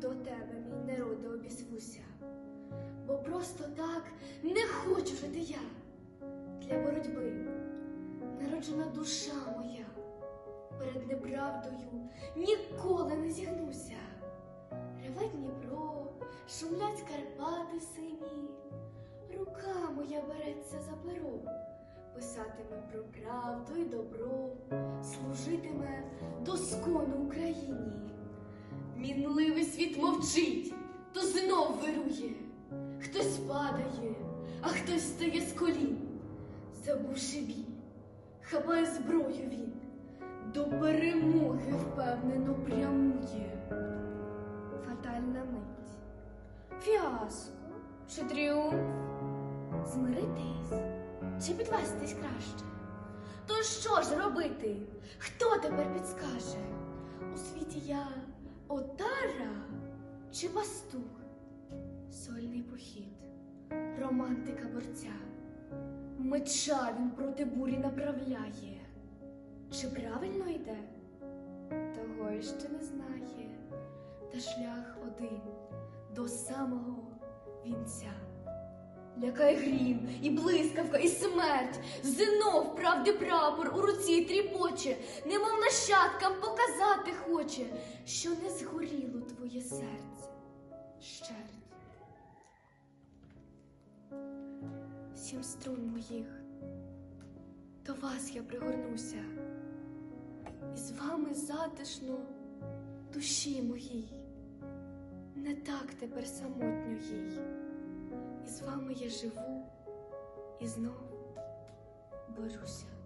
До тебе, мій народе, обізвуся, бо просто так не хочу жити я. Для боротьби народжена душа моя, перед неправдою ніколи не зігнуся. Реве Дніпро, шумлять Карпати сині, рука моя береться за перо, писатиме про правду і добро, служитиме доскону Україні. Мінливий світ мовчить, то знов вирує. Хтось падає, а хтось стає з колін. Забувши біль, хапає зброю він, до перемоги впевнено прямує. Фатальна мить. Фіаско чи тріумф? Змиритись чи підвестись краще? То що ж робити? Хто тепер підскаже? У світі я отара чи пастух? Сольний похід, романтика борця, меча він проти бурі направляє. Чи правильно йде? Того іще не знає, та шлях один до самого вінця. Лякає грім, і блискавка, і смерть, знов правди прапор у руці тріпоче, немов нащадкам показати хоче, що не згоріло твоє серце. Щерть. Сім струн моїх, до вас я пригорнуся, і з вами затишно душі моїй, не так тепер самотньо їй. Вами я живу і знов борюся.